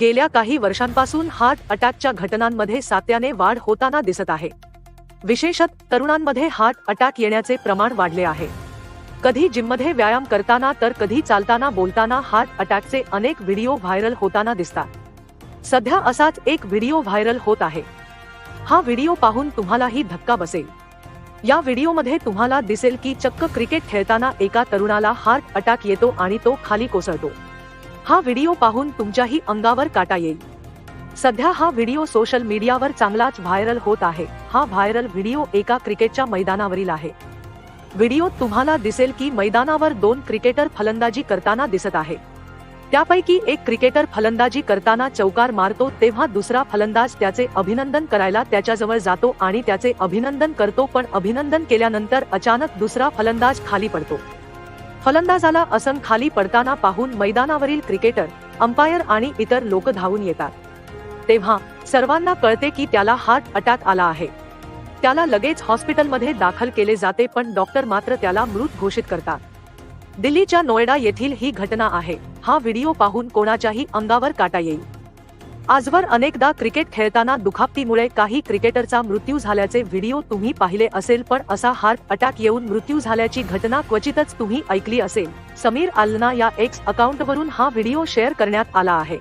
गेल्या काही वर्षांपासून हार्ट अटॅकच्या घटनांमध्ये सात्याने वाढ होताना दिसत आहे. विशेषत तरुणांमध्ये हार्ट अटॅक येण्याचे प्रमाण वाढले आहे. कधी जिममध्ये व्यायाम करताना तर कधी चालताना बोलताना हार्ट अटॅकचे अनेक व्हिडिओ व्हायरल होताना दिसतात. सध्या असाच एक व्हिडिओ व्हायरल होत आहे. हा व्हिडिओ पाहून तुम्हालाही धक्का बसेल. या व्हिडिओमध्ये तुम्हाला दिसेल की चक्क क्रिकेट खेळताना एका तरुणाला हार्ट अटॅक येतो आणि तो खाली कोसळतो. हा व्हिडिओ पाहून तुमच्याही अंगावर काटा येईल. सध्या हा व्हिडिओ सोशल मीडियावर चांगलाच व्हायरल होत आहे. हा व्हायरल व्हिडिओ एका क्रिकेटच्या मैदानावरील आहे. व्हिडिओत तुम्हाला दिसेल की मैदानावर दोन क्रिकेटर फलंदाजी करताना दिसत आहे. त्यापैकी एक क्रिकेटर फलंदाजी करताना चौकार मारतो तेव्हा दुसरा फलंदाज त्याचे अभिनंदन करायला त्याच्याजवळ जातो आणि त्याचे अभिनंदन करतो पण अभिनंदन केल्यानंतर अचानक दुसरा फलंदाज खाली पडतो. फलंदाजाला असन खाली पडताना पाहून मैदानावरील क्रिकेटर अंपायर आणि इतर लोक धावून येतात. तेव्हा सर्वांना कळते की त्याला हार्ट अटॅक आला आहे. त्याला लगेच हॉस्पिटलमध्ये दाखल केले जाते पण डॉक्टर मात्र त्याला मृत घोषित करतात. दिल्लीच्या नोएडा येथील ही घटना आहे. हा व्हिडिओ पाहून कोणाच्याही अंगावर काटा येईल. आजवर अनेकदा क्रिकेट खेळताना दुखापतीमुळे काही क्रिकेटरचा मृत्यू झाल्याचे व्हिडिओ तुम्ही पाहिले असेल पण असा हार्ट अटॅक येऊन मृत्यू झाल्याची घटना क्वचितच तुम्ही ऐकली असेल. समीर आलना या एक्स अकाउंटवरून हा व्हिडिओ शेअर करण्यात आला आहे.